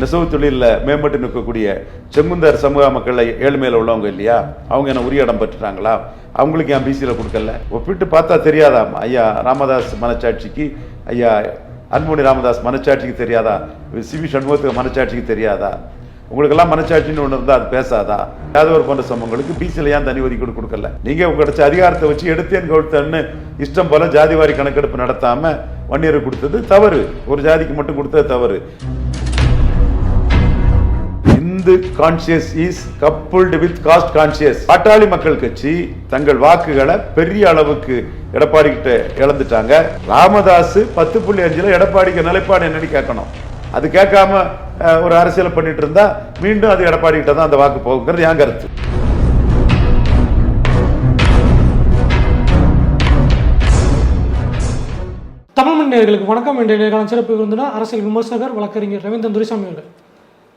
நெசவு தொழிலில் மேம்பட்டு நிற்கக்கூடிய செங்குந்தர் சமூக மக்கள் ஏழ்மையில் உள்ளவங்க இல்லையா? அவங்க என்ன உரிய இடம் பெற்றுட்டாங்களா? அவங்களுக்கு என் பிசியில் கொடுக்கல? ஒப்பிட்டு பார்த்தா தெரியாதா ஐயா ராமதாஸ் மனச்சாட்சிக்கு ஐயா அன்புமணி ராமதாஸ் மனச்சாட்சிக்கு தெரியாதா? சிவி சண்முகத்துக்கு மனச்சாட்சிக்கு தெரியாதா? உங்களுக்கெல்லாம் மனச்சாட்சின்னு ஒன்று இருந்தால் அது பேசாதா? யாதவர் போன்ற சமூகங்களுக்கு பிசியில் ஏன் தனி ஒதுக்கீடு கொடுக்கல? நீங்கள் உங்க கிடைச்ச அதிகாரத்தை வச்சு எடுத்தேன் கொடுத்தேன்னு இஷ்டம் போல ஜாதிவாரி கணக்கெடுப்பு நடத்தாமல் வன்னியர் கொடுத்தது தவறு. ஒரு ஜாதிக்கு மட்டும் கொடுத்தது தவறு. Hindu conscious is coupled with caste conscious Pattali Makkal Katchi தங்கள் வாக்குகளை பெரிய அளவுக்கு எடப்பாடி கிட்ட இழந்துட்டாங்க. ராமதாஸ் பத்து புள்ளி அஞ்சுல எடப்பாடிக்கு நிலைப்பாடு என்னன்னு கேட்கணும். அது கேட்காம ஒரு அரசியல் பண்ணிட்டு இருந்தா மீண்டும் அது எடப்பாடி கிட்ட தான் அந்த வாக்கு போகுங்கிறது என் கருத்து. தமிழ் நேயர்களுக்கு வணக்கம். என்ற சிறப்பு விருந்தினர் அரசியல் விமர்சகர் வழக்கறிஞர் ரவீந்திரன் துரைசாமி அவர்கள்.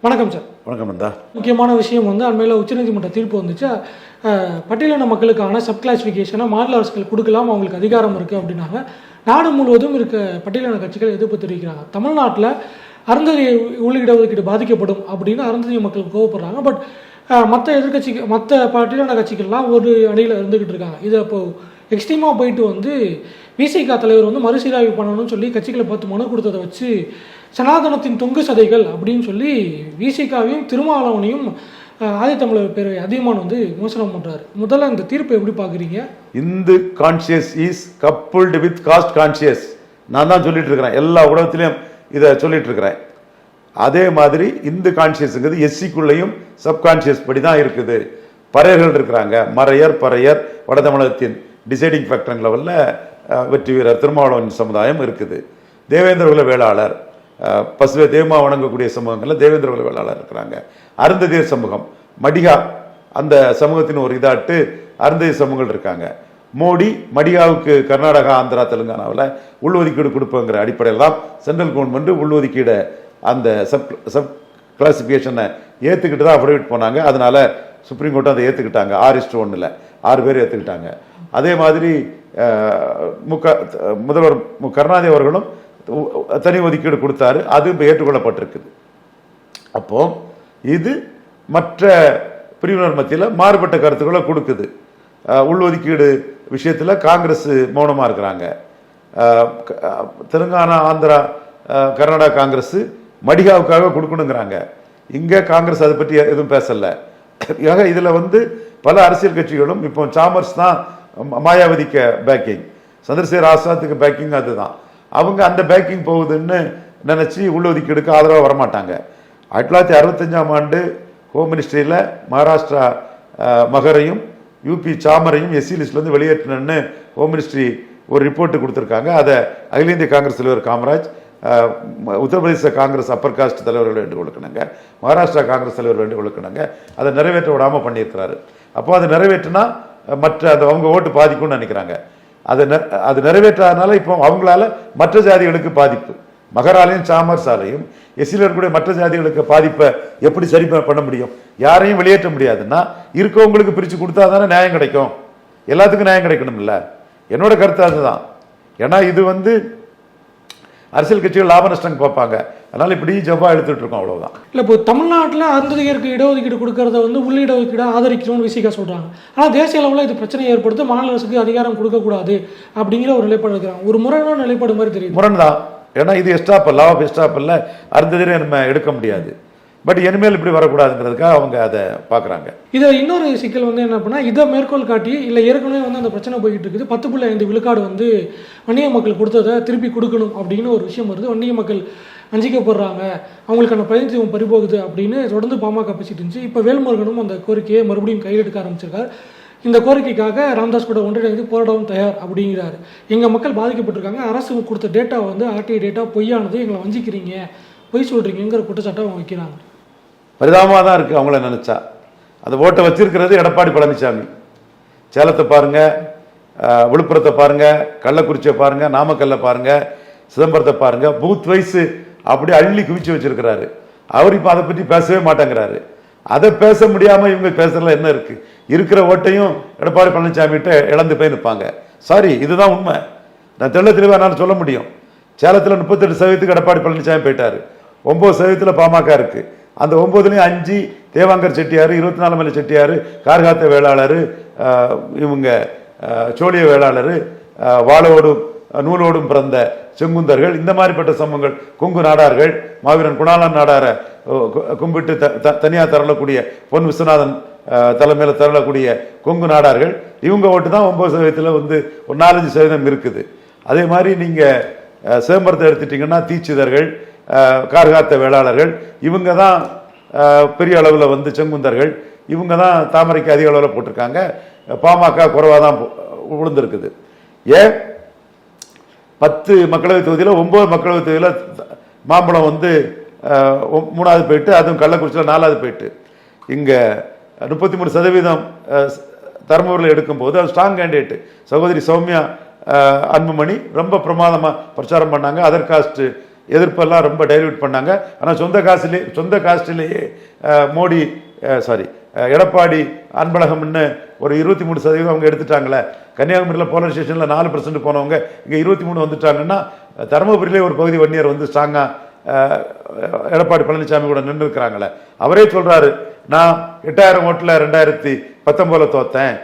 வணக்கம் சார் வணக்கம் வந்தா முக்கியமான விஷயம் வந்து அண்மையில் உச்சநீதிமன்ற தீர்ப்பு வந்துச்சு. பட்டியலின மக்களுக்கான சப் கிளாசிஃபிகேஷனை மாநில அரசுகள் கொடுக்கலாம் அவங்களுக்கு அதிகாரம் இருக்குது அப்படின்னாங்க. நாடு முழுவதும் இருக்க பட்டியலின கட்சிகள் எதிர்ப்பு தெரிவிக்கிறாங்க. தமிழ்நாட்டில் அருந்ததி உள்ளிடஒதுக்கீடு பாதிக்கப்படும் அப்படின்னு அருந்ததி மக்கள் கோவப்படுறாங்க. பட் மற்ற எதிர்க்கட்சி மற்ற பட்டியலின கட்சிகள்லாம் ஒரு அணியில் இருந்துகிட்டு இருக்காங்க. இது அப்போ எக்ஸ்ட்ரீமாக போயிட்டு வந்து விசிகா தலைவர் வந்து மறுசீராய்வு பண்ணணும்னு சொல்லி கட்சிகளை பார்த்து மனு கொடுத்ததை வச்சு சனாதனத்தின் தொங்கு சதைகள் அப்படின்னு சொல்லி விசிகாவையும் திருமாவளவனையும் ஆதித்தமிழர் பேரவை அதிகமான் வந்து விமர்சனம் பண்ணுறாரு முதல்ல இந்த தீர்ப்பை எப்படி பார்க்குறீங்க? Hindu conscious is coupled with caste conscious நான் தான் சொல்லிட்டு இருக்கிறேன் எல்லா ஊடகத்திலையும் இதை சொல்லிட்டு இருக்கிறேன் அதே மாதிரி இந்து கான்சியஸுங்கிறது எஸ்சிக்குள்ளேயும் சப்கான்சியஸ் படி தான் இருக்குது. பறையர்கள் இருக்கிறாங்க. மறையர் பறையர் வட தமிழகத்தின் டிசைடிங் ஃபேக்டர் லெவலில் வெற்றி வீரர் திருமாவளவன் சமுதாயம் இருக்குது. தேவேந்திர குல வேளாளர் பசுவை தெய்வமா வணங்கக்கூடிய சமூகங்களில் தேவேந்திர குல வேளாளர் இருக்கிறாங்க. அருந்ததியர் சமூகம் மடிகா அந்த சமூகத்தின் ஒரு இதாட்டு அருந்ததி சமூகங்கள் இருக்காங்க. மோடி மடிகாவுக்கு கர்நாடகா ஆந்திரா தெலுங்கானாவில் உள்ஒதுக்கீடு கொடுப்போங்கிற அடிப்படையில் தான் சென்ட்ரல் கவர்மெண்ட் உள்ஒதுக்கீடை அந்த சப் சப் கிளாசிஃபிகேஷனை ஏற்றுக்கிட்டு தான் அஃபிடவிட் போனாங்க. அதனால் சுப்ரீம் கோர்ட்டு அதை ஏற்றுக்கிட்டாங்க ஆறு இஸ்ட் ஒன்றில் ஆறு பேர் ஏற்றுக்கிட்டாங்க அதே மாதிரி அஹ், முதல்வர் மு. கருணாநிதி அவர்களும் தனி ஒதுக்கீடு கொடுத்தாரு. அது இப்போ ஏற்றுக்கொள்ளப்பட்டிருக்குது. அப்போ இது மற்ற பிரிவினர் மத்தியில் மாறுபட்ட கருத்துக்களை கொடுக்குது. உள்ஒதுக்கீடு விஷயத்தில் காங்கிரஸ் மௌனமாக இருக்கிறாங்க. தெலுங்கானா ஆந்திரா கர்நாடகா காங்கிரஸ் மடிகாவுக்காக கொடுக்கணுங்கிறாங்க. இங்கே காங்கிரஸ் அதை பற்றி எதுவும் பேசலை. ஆக இதில் வந்து பல அரசியல் கட்சிகளும் இப்போ சாமர்ஸ் தான் மாயாவதிக்கு பேக்கிங் சந்திரசேகர் ஆசாத்துக்கு பேக்கிங் அதுதான். அவங்க அந்த பேக்கிங் போகுதுன்னு நினச்சி உள்ளொதுக்கீடுக்கு ஆதரவாக வரமாட்டாங்க. ஆயிரத்தி தொள்ளாயிரத்தி அறுபத்தஞ்சாம் ஆண்டு ஹோம் மினிஸ்ட்ரியில் மகாராஷ்டிரா மகரையும் யூபி சாமரையும் எஸ்சி லிஸ்ட்லேருந்து வெளியேற்றினு ஹோம் மினிஸ்ட்ரி ஒரு ரிப்போர்ட் கொடுத்துருக்காங்க. அதை அகில இந்திய காங்கிரஸ் தலைவர் காமராஜ் ம- உத்தரப்பிரதேச காங்கிரஸ் அப்பர் காஸ்ட் தலைவர்கள் வேண்டு கொடுக்கணுங்க மகாராஷ்டிரா காங்கிரஸ் தலைவர் வேண்டு கொடுக்கணுங்க அதை நிறைவேற்ற விடாமல் பண்ணியிருக்கிறாரு. அப்போ அதை நிறைவேற்றினா மற்ற அந்த அவங்க ஓட்டு பாதிக்கும்னு நினைக்கிறாங்க. அதை நெ- அது நிறைவேற்றாதனால இப்போ அவங்களால மற்ற ஜாதிகளுக்கு பாதிப்பு. மகராலையும் சாமர்ஸாலையும் எஸ்சியில் இருக்கக்கூடிய மற்ற ஜாதிகளுக்கு பாதிப்பை எப்படி சரி பண்ண முடியும்? யாரையும் வெளியேற்ற முடியாதுன்னா இருக்கவங்களுக்கு பிரித்து கொடுத்தா தானே நியாயம் கிடைக்கும். எல்லாத்துக்கும் நியாயம் கிடைக்கணும்ல. என்னோட கருத்து அதுதான். ஏன்னா இது வந்து அரசியல் கட்சிகள் லாப நஷ்டம் பார்ப்பாங்க அதனால இப்படி ஜவ்வா எடுத்துட்டு இருக்கோம் அவ்வளவுதான். இல்லை இப்போ தமிழ்நாட்டில் அருந்ததியருக்கு இடஒதுக்கீடு கொடுக்கறத வந்து உள்ளிடஒதுக்கீடு ஆதரிக்கணும்னு விசிகா சொல்கிறாங்க ஆனால் தேசிய அளவில் இது பிரச்சனை ஏற்படுத்த மாநில அரசுக்கு அதிகாரம் கொடுக்கக்கூடாது அப்படிங்கிற ஒரு நிலைப்பாடு இருக்கிறாங்க. ஒரு முறையான நிலைப்பாடு மாதிரி தெரியுது. முரண் தான். ஏன்னா இது எஸ்டாப்பல் லா ஆஃப் எஸ்டாப்பல்ல அருந்ததிரை நம்ம எடுக்க முடியாது. பட் இனிமேல் இப்படி வரக்கூடாதுங்கிறதுக்காக அவங்க அதை பார்க்குறாங்க. இதை இன்னொரு சிக்கல் வந்து என்ன அப்படின்னா இதை மேற்கோள் காட்டி இல்லை ஏற்கனவே வந்து அந்த பிரச்சனை போய்கிட்டு இருக்குது. பத்து புள்ளி ஐந்து விழுக்காடு வந்து வன்னிய மக்கள் கொடுத்ததை திருப்பி கொடுக்கணும் அப்படின்னு ஒரு விஷயம் வருது. வன்னிய மக்கள் வஞ்சிக்கப்படுறாங்க. அவங்களுக்கான பிரதிநிதித்துவம் பறிபோகுது அப்படின்னு தொடர்ந்து பாமக பேசிட்டு இருந்துச்சு. இப்போ வேல்முருகனும் அந்த கோரிக்கையை மறுபடியும் கையில் எடுக்க ஆரம்பிச்சிருக்காரு. இந்த கோரிக்கைக்காக ராம்தாஸ் கூட ஒன்றிணைந்து போராடவும் தயார் அப்படிங்கிறாரு. எங்கள் மக்கள் பாதிக்கப்பட்டிருக்காங்க. அரசு கொடுத்த டேட்டா வந்து ஆர்டிஐ டேட்டா பொய்யானது. எங்களை வஞ்சிக்கிறீங்க பொய் சொல்கிறீங்கிற குற்றச்சாட்டை அவங்க வைக்கிறாங்க. பரிதாபமாக தான் இருக்குது அவங்கள நினச்சா. அந்த ஓட்டை வச்சிருக்கிறது எடப்பாடி பழனிசாமி சேலத்தை பாருங்கள் விழுப்புரத்தை பாருங்க கள்ளக்குறிச்சியை பாருங்கள் நாமக்கல்லை பாருங்கள் சிதம்பரத்தை பாருங்கள் பூத் வயசு அப்படி அள்ளி குவிச்சு வச்சிருக்கிறாரு. அவர் இப்போ அதை பற்றி பேசவே மாட்டேங்கிறாரு. அதை பேச முடியாமல் இவங்க பேசுறதுல என்ன இருக்குது இருக்கிற ஓட்டையும் எடப்பாடி பழனிசாமிகிட்ட இழந்து போய் நிற்பாங்க சாரி இதுதான் உண்மை. நான் தெள்ள தெளிவாக என்னால் சொல்ல முடியும். சேலத்தில் முப்பத்தெட்டு சதவீதத்துக்கு எடப்பாடி பழனிசாமி போயிட்டார். ஒம்பது சதவீதத்தில் பாமக இருக்குது அந்த ஒம்பதுலேயும் அஞ்சு தேவாங்கர் செட்டியார் இருபத்தி நாலு மலை செட்டியார் கார்காத்த வேளாளர் இவங்க சோழிய வேளாளர் வாழோடும் வாளோடும் நூலோடும் பிறந்த செங்குந்தர்கள் இந்த மாதிரிப்பட்ட சமூகங்கள் கொங்கு நாடார்கள் மாவீரன் குணாலன் நாடார கும்பிட்டு த- த- தரலக்கூடிய பொன் விஸ்வநாதன் தலைமையில் தரலக்கூடிய கொங்கு நாடார்கள் இவங்க ஓட்டு தான் ஒம்பது சதவீதத்தில் வந்து ஒரு நாலஞ்சு சதவீதம் இருக்குது. அதே மாதிரி நீங்கள் சிதம்பரத்தை எடுத்துட்டிங்கன்னா தீச்சிதர்கள் கார்காத்த வேளாளர்கள் இவங்க தான் பெரிய அளவில் வந்து செங்குந்தர்கள் இவங்க தான் தாமரைக்கு அதிக அளவில் போட்டிருக்காங்க. பாமக குறைவாக தான் விழுந்திருக்குது ஏன்? பத்து மக்களவைத் தொகுதியில் ஒம்பது மக்களவைத் தொகுதியில் மாம்பழம் வந்து மூணாவது போயிட்டு அதுவும் கள்ளக்குறிச்சியில் நாலாவது போயிட்டு. இங்கே முப்பத்தி மூணு சதவீதம் தர்மபுரியில் தருமபுரியில் எடுக்கும்போது அது ஸ்ட்ராங் கேண்டிடேட்டு சகோதரி சௌமியா அன்புமணி ரொம்ப பிரமாதமாக பிரச்சாரம் பண்ணாங்க. அதர் காஸ்ட்டு எதிர்ப்பெல்லாம் ரொம்ப டைல்யூட் பண்ணாங்க. ஆனால் சொந்த காசுலேயே சொந்த காஸ்ட்லேயே மோடி சாரி எடப்பாடி அன்பழகம்னு ஒரு இருபத்தி மூணு சதவீதம் அவங்க எடுத்துட்டாங்களே. கன்னியாகுமரியில் போலீஸ் ஸ்டேஷனில் நாலு பர்சன்ட் போனவங்க இங்கே இருபத்தி மூணு வந்துட்டாங்கன்னா தருமபுரியிலே ஒரு பகுதி வன்னியர் வந்து ஸ்ட்ராங்காக எடப்பாடி பழனிசாமி கூட நின்று இருக்கிறாங்களே அவரே சொல்கிறாரு நான் எட்டாயிரம் ஓட்டில் ரெண்டாயிரத்தி பத்தொம்போதில் தோத்தேன்.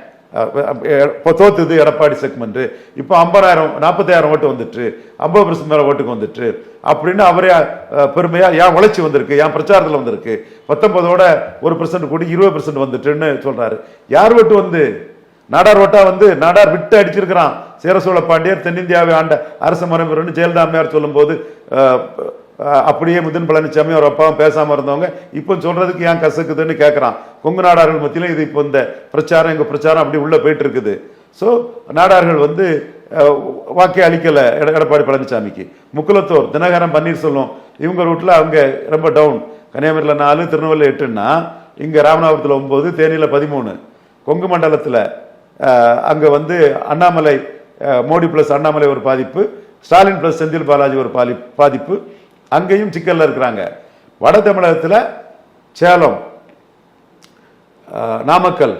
இப்போ தோத்துது எடப்பாடி செக்மெண்ட் இப்போ ஐம்பதாயிரம் நாற்பத்தாயிரம் ஓட்டு வந்துட்டு ஐம்பது பர்சன்ட் மேல ஓட்டுக்கு வந்துட்டு அப்படின்னு அவரே பெருமையாக பெருமையா ஏன் உழைச்சி வந்திருக்கு ஏன் பிரச்சாரத்தில் வந்திருக்கு பத்தொன்பதோட ஒரு பர்சன்ட் கூடி இருபது பர்சன்ட் வந்துட்டுன்னு சொல்றாரு. யார் ஓட்டு வந்து? நாடார் ஓட்டா வந்து நாடார் விட்டு அடிச்சிருக்கிறான். சேரசோழ பாண்டியர் தென்னிந்தியாவை ஆண்ட அரச மரபுன்னு ஜெயலலிதா அம்மையார் சொல்லும்போது அப்படியே முதன் பழனிசாமி அவர் அப்பாவும் பேசாமல் இருந்தவங்க இப்போ சொல்றதுக்கு ஏன் கசக்குதுன்னு கேட்குறான் கொங்கு நாடார்கள் மத்தியில் இது இப்போ இந்த பிரச்சாரம் எங்கள் பிரச்சாரம் அப்படி உள்ளே போயிட்டு இருக்குது. ஸோ நாடார்கள் வந்து அஹ், வாக்கே எட- எடப்பாடி பழனிசாமிக்கு முக்குலத்தோர் தினகரன் பன்னீர்செல்வம் இவங்க ரூட்ல அவங்க ரொம்ப டவுன். கன்னியாகுமரியில் நாலு திருநெல்வேலி எட்டுன்னா இங்கே ராமநாதபுரத்தில் ஒம்பது தேனியில் பதிமூணு. கொங்கு மண்டலத்தில் அங்கே வந்து அண்ணாமலை மோடி பிளஸ் அண்ணாமலை ஒரு பாதிப்பு ஸ்டாலின் பிளஸ் செந்தில் பாலாஜி ஒரு பாலி பாதிப்பு. அங்கேயும் சிக்கலில் இருக்கிறாங்க வட தமிழகத்தில் சேலம் நாமக்கல்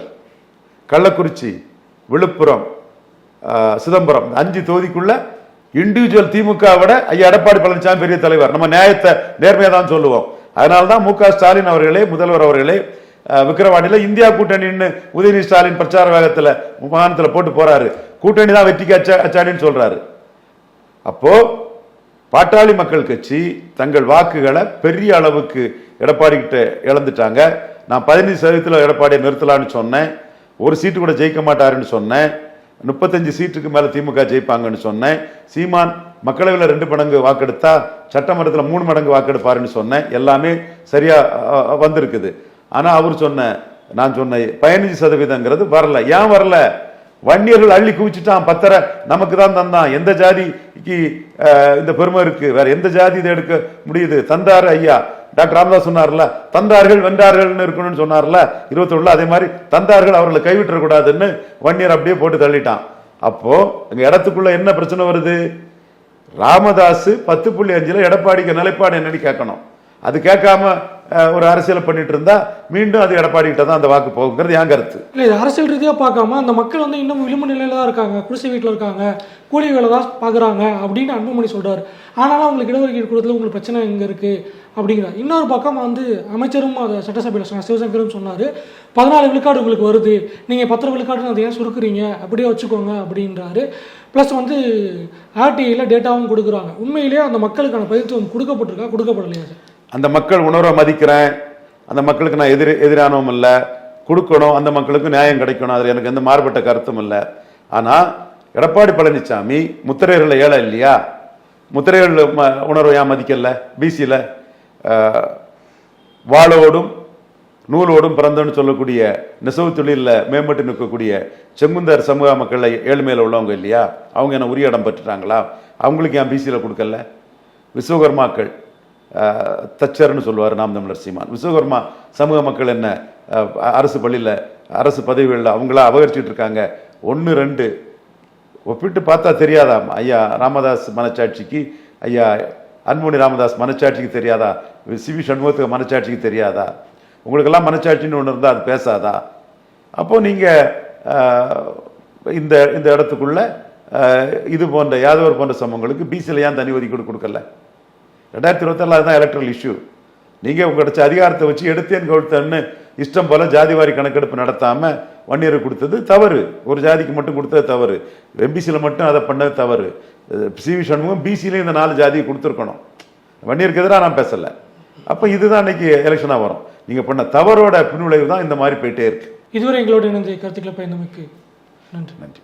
கள்ளக்குறிச்சி விழுப்புரம் சிதம்பரம் அஞ்சு தொகுதிக்குள்ள இண்டிவிஜுவல் திமுக விட ஐயா எடப்பாடி பழனிசாமி பெரிய தலைவர் நம்ம நியாயத்தை நேர்மையாக தான் சொல்லுவோம் அதனால தான் மு க ஸ்டாலின் அவர்களே முதல்வர் அவர்களே விக்கிரவாண்டியில் இந்தியா கூட்டணின்னு உதயநிதி ஸ்டாலின் பிரச்சார வேகத்தில் மாகாணத்தில் போட்டு போறாரு கூட்டணி தான் வெற்றிக்கு அச்சா அச்சாணின்னு சொல்றாரு அப்போ பாட்டாளி மக்கள் கட்சி தங்கள் வாக்குகளை பெரிய அளவுக்கு எடப்பாடி கிட்ட இழந்துட்டாங்க. நான் பதினஞ்சு சதவீதத்தில் எடப்பாடியை நிறுத்தலாம்னு சொன்னேன். ஒரு சீட்டு கூட ஜெயிக்க மாட்டாருன்னு சொன்னேன். முப்பத்தஞ்சு சீட்டுக்கு மேலே திமுக ஜெயிப்பாங்கன்னு சொன்னேன். சீமான் மக்களவையில் ரெண்டு மடங்கு வாக்கெடுத்தா சட்டமன்றத்தில் மூணு மடங்கு வாக்கெடுப்பாருன்னு சொன்னேன். எல்லாமே சரியாக வந்திருக்குது. ஆனால் அவர் சொன்ன நான் சொன்ன பதினஞ்சு சதவீதங்கிறது வரல. ஏன் வரல? வன்னியர்கள் அள்ளி குவிச்சுட்டான் பத்தரை நமக்கு தான் தந்தான். எந்த ஜாதிக்கு இந்த பெருமை இருக்கு? வேற எந்த ஜாதி இதை எடுக்க முடியுது? தந்தாரு ஐயா. டாக்டர் ராமதாஸ் சொன்னார்ல தந்தார்கள் வென்றார்கள்னு இருக்கணும்னு சொன்னார்ல இருபத்தொழுல அதே மாதிரி தந்தார்கள் அவர்களை கைவிட்டக்கூடாதுன்னு வன்னியர் அப்படியே போட்டு தள்ளிட்டான். அப்போ எங்க இடத்துக்குள்ள என்ன பிரச்சனை வருது? ராமதாஸ் பத்து புள்ளி அஞ்சுல எடப்பாடிக்கு நிலைப்பாடு என்னன்னு கேட்கணும். அது கேட்காம ஒரு அரசியல் பண்ணிட்டு இருந்தா மீண்டும் அது எடப்பாடி கிட்ட தான் அந்த வாக்கு போகுங்கிறது என் கருத்து. இல்லை இது அரசியல் ரீதியாக பார்க்காம அந்த மக்கள் வந்து இன்னும் விளிம்பு நிலையில தான் இருக்காங்க. குடிசை வீட்டில் இருக்காங்க. கூலி வேலை தான் பார்க்குறாங்க அப்படின்னு அன்புமணி சொல்றாரு. ஆனாலும் அவங்களுக்கு இடஒதுக்கீடு கொடுத்துல உங்களுக்கு பிரச்சனை எங்கே இருக்குது அப்படிங்கிறார் இன்னொரு பக்கம் வந்து அமைச்சரும் அதை சட்டசபையில் சொன்னார் சிவசங்கரும் சொன்னார். பதினாலு விழுக்காடு உங்களுக்கு வருது. நீங்கள் பத்து விழுக்காடுன்னு அதை ஏன் சுருக்குறீங்க? அப்படியே வச்சுக்கோங்க அப்படின்றாரு. ப்ளஸ் வந்து ஆர்டிஐயில் டேட்டாவும் கொடுக்குறாங்க. உண்மையிலேயே அந்த மக்களுக்கான பயிற்சி கொடுக்கப்பட்டிருக்கா? கொடுக்கப்படலையா சார்? அந்த மக்கள் உணர்வை மதிக்கிறேன். அந்த மக்களுக்கு நான் எதிர் எதிரானவும் இல்லை கொடுக்கணும் அந்த மக்களுக்கு நியாயம் கிடைக்கணும். அதில் எனக்கு எந்த மாறுபட்ட கருத்தும் இல்லை. ஆனால் எடப்பாடி பழனிசாமி முத்திரையர்களில் ஏழை இல்லையா? முத்திரையர்கள் ம உணர்வை ஏன் மதிக்கல? பிசியில் வாளோடும் நூலோடும் பிறந்தோன்னு சொல்லக்கூடிய நெசவு தொழிலில் மேம்பட்டு நிற்கக்கூடிய செங்குந்தர் சமூக மக்களை ஏழ்மையில் உள்ளவங்க இல்லையா? அவங்க என்ன உரிய இடம் பெற்றுட்டாங்களா? அவங்களுக்கு ஏன் பிசியில் கொடுக்கல? விஸ்வகர்மாக்கள் தச்சர்னு சொல்லுவார் நாம் தமிழர் சீமான். விஸ்வகர்மா சமூக மக்கள் என்ன அரசு பள்ளியில் அரசு பதவிகளில் அவங்களா அபகரிச்சிட்டு இருக்காங்க. ஒன்று ரெண்டு ஒப்பிட்டு பார்த்தா தெரியாதாம் ஐயா ராமதாஸ் மனச்சாட்சிக்கு ஐயா அன்புமணி ராமதாஸ் மனச்சாட்சிக்கு தெரியாதா? சிவி சண்முகத்துக்கு மனச்சாட்சிக்கு தெரியாதா? உங்களுக்கெல்லாம் மனச்சாட்சின்னு ஒன்று இருந்தால் அது பேசாதா? அப்போது நீங்கள் இந்த இந்த இடத்துக்குள்ள இது போன்ற யாதவர் போன்ற சமூகங்களுக்கு பிசியில் ஏன் தனி ஒதுக்கீடு கொடுக்கல? ரெண்டாயிரத்தி இருபத்தாறில் அதுதான் எலக்ட்ரல் இஷ்யூ நீங்கள் கிடைச்ச அதிகாரத்தை வச்சு எடுத்தேன் கவுழ்த்தேன்னு இஷ்டம் போல ஜாதிவாரி கணக்கெடுப்பு நடத்தாம வன்னியர் கொடுத்தது தவறு. ஒரு ஜாதிக்கு மட்டும் கொடுத்தது தவறு. எம்பிசியில் மட்டும் அதை பண்ணது தவறு. சி வி சண்முகம் பிசிலையும் இந்த நாலு ஜாதியை கொடுத்துருக்கணும். வன்னியருக்கு எதிராக நான் பேசலை. அப்போ இதுதான் இன்னைக்கு எலெக்ஷனாக வரும். நீங்கள் பண்ண தவறோட பின்விளைவு தான் இந்த மாதிரி போயிட்டே இருக்கு. இதுவரை எங்களோட இணைந்த கருத்துக்களை பயந்தமைக்கு நன்றி. நன்றி.